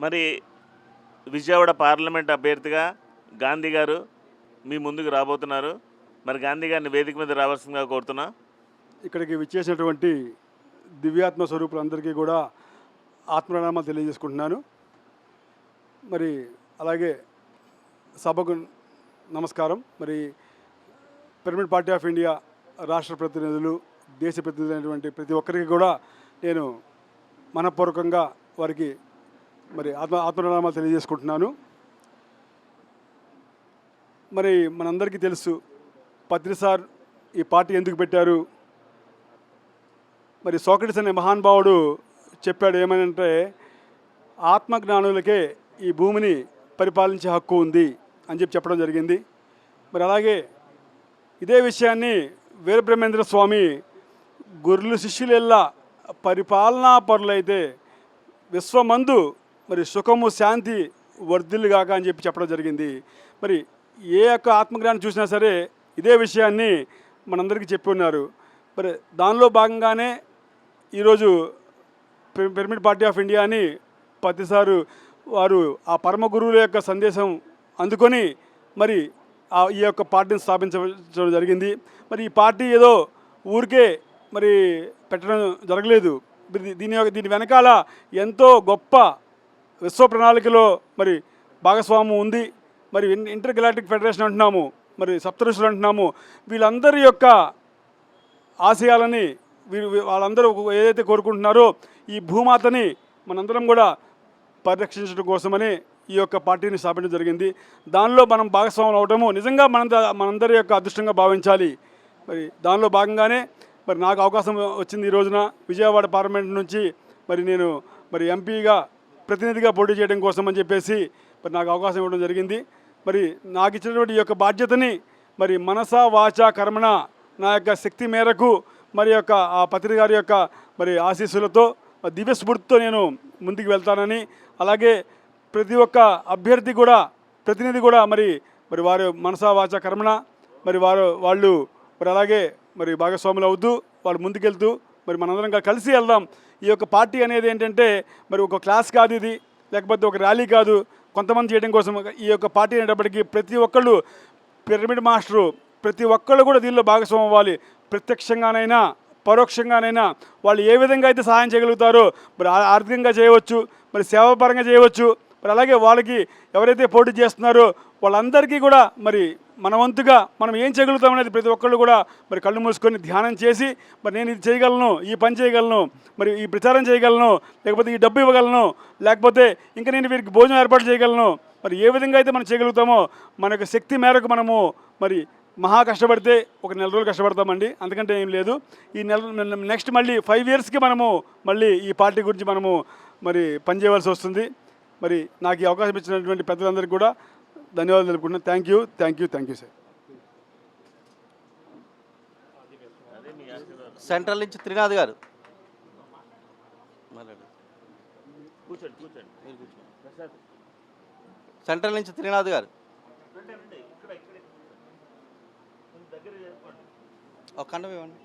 మరి విజయవాడ పార్లమెంట్ అభ్యర్థిగా గాంధీ గారు మీ ముందుకు రాబోతున్నారు. మరి గాంధీ గారిని వేదిక మీద రావాల్సిందిగా కోరుతున్నా. ఇక్కడికి విచ్చేసినటువంటి దివ్యాత్మ స్వరూపులందరికీ కూడా ఆత్మనామాలు తెలియజేసుకుంటున్నాను. మరి అలాగే సభకు నమస్కారం. మరి పిరమిడ్ పార్టీ ఆఫ్ ఇండియా రాష్ట్ర ప్రతినిధులు దేశ ప్రతినిధులైనటువంటి ప్రతి ఒక్కరికి కూడా నేను మనపూర్వకంగా వారికి మరి ఆత్మ ఆత్మనామాలు తెలియజేసుకుంటున్నాను. మరి మనందరికీ తెలుసు పత్రి సార్ ఈ పార్టీ ఎందుకు పెట్టారు? మరి సోక్రటిస్ అనే మహానుభావుడు చెప్పాడు ఏమనంటే ఆత్మజ్ఞానులకే ఈ భూమిని పరిపాలించే హక్కు ఉంది అని చెప్పి చెప్పడం జరిగింది. మరి అలాగే ఇదే విషయాన్ని వీరబ్రహ్మేంద్ర స్వామి గురులు శిష్యులెల్లా పరిపాలనా పరులైతే విశ్వమందు మరి సుఖము శాంతి వర్ధిల్లుగాక అని చెప్పి చెప్పడం జరిగింది. మరి ఏ యొక్క ఆత్మజ్ఞానం చూసినా సరే ఇదే విషయాన్ని మనందరికీ చెప్పి ఉన్నారు. మరి దానిలో భాగంగానే ఈరోజు పిరమిడ్ పార్టీ ఆఫ్ ఇండియా అని ప్రతిసారు వారు ఆ పరమ గురువుల యొక్క సందేశం అందుకొని మరి ఆ ఈ యొక్క పార్టీని స్థాపించడం జరిగింది. మరి ఈ పార్టీ ఏదో ఊరికే మరి పెట్టడం జరగలేదు. దీని యొక్క దీని వెనకాల ఎంతో గొప్ప విశ్వ ప్రణాళికలో మరి భాగస్వామ్యం ఉంది. మరి ఇన్- ఇంటర్ గెలాక్టిక్ ఫెడరేషన్ అంటున్నాము. మరి సప్తఋషులు అంటున్నాము. వీళ్ళందరి యొక్క ఆశయాలని వీరు వాళ్ళందరూ ఏదైతే కోరుకుంటున్నారో ఈ భూమాతని మనందరం కూడా పరిరక్షించడం కోసమని ఈ యొక్క పార్టీని స్థాపించడం జరిగింది. దానిలో మనం భాగస్వాములు అవటము నిజంగా మన మనందరి యొక్క అదృష్టంగా భావించాలి. మరి దానిలో భాగంగానే మరి నాకు అవకాశం వచ్చింది ఈ రోజున విజయవాడ పార్లమెంట్ నుంచి. మరి నేను మరి ఎంపీగా ప్రతినిధిగా పోటీ చేయడం కోసం అని చెప్పేసి మరి నాకు అవకాశం ఇవ్వడం జరిగింది. మరి నాకు ఇచ్చినటువంటి యొక్క బాధ్యతని మరి మనస వాచ కర్మణ నా యొక్క శక్తి మేరకు మరి యొక్క ఆ పత్రిక గారి యొక్క మరి ఆశీస్సులతో దివ్య స్ఫూర్తితో నేను ముందుకు వెళ్తానని అలాగే ప్రతి ఒక్క అభ్యర్థి కూడా ప్రతినిధి కూడా మరి మరి వారు మనసా వాచ కర్మణ మరి వారు వాళ్ళు మరి అలాగే మరి భాగస్వాములు అవుతూ వాళ్ళు ముందుకెళ్తూ మరి మనందరం కలిసి వెళ్దాం. ఈ యొక్క పార్టీ అనేది ఏంటంటే మరి ఒక క్లాస్ కాదు ఇది లేకపోతే ఒక ర్యాలీ కాదు. కొంతమంది చేయడం కోసం ఈ యొక్క పార్టీ అనేటప్పటికీ ప్రతి ఒక్కళ్ళు పిరమిడ్ మాస్టరు ప్రతి ఒక్కళ్ళు కూడా దీనిలో భాగస్వామ్యం అవ్వాలి. ప్రత్యక్షంగానైనా పరోక్షంగానైనా వాళ్ళు ఏ విధంగా అయితే సహాయం చేయగలుగుతారో మరి ఆర్థికంగా చేయవచ్చు మరి సేవాపరంగా చేయవచ్చు. మరి అలాగే వాళ్ళకి ఎవరైతే పోటీ చేస్తున్నారో వాళ్ళందరికీ కూడా మరి మన వంతుగా మనం ఏం చేయగలుగుతాం అనేది ప్రతి ఒక్కళ్ళు కూడా మరి కళ్ళు మూసుకొని ధ్యానం చేసి మరి నేను ఇది చేయగలను ఈ పని చేయగలను మరి ఈ ప్రచారం చేయగలను లేకపోతే ఈ డబ్బు ఇవ్వగలను లేకపోతే ఇంకా నేను వీరికి భోజనం ఏర్పాటు చేయగలను మరి ఏ విధంగా అయితే మనం చేయగలుగుతామో మన యొక్క శక్తి మేరకు మనము మరి మహా కష్టపడితే ఒక నెల రోజులు కష్టపడతామండి అందుకంటే ఏం లేదు. ఈ నెల నెక్స్ట్ మళ్ళీ ఫైవ్ ఇయర్స్కి మనము మళ్ళీ ఈ పార్టీ గురించి మనము మరి పనిచేయవలసి వస్తుంది. మరి నాకు ఈ అవకాశం ఇచ్చినటువంటి పెద్దలందరికీ కూడా ధన్యవాదాలు తెలుపుకుంటున్నాను thank you thank you thank you sir central నుంచి త్రినాథ్ గారు. మాట్లాడు. కూర్చోండి కూర్చోండి. మీరు కూర్చోండి. సెంట్రల్ నుంచి త్రినాథ్ గారు. ఒక కండం ఇవ్వండి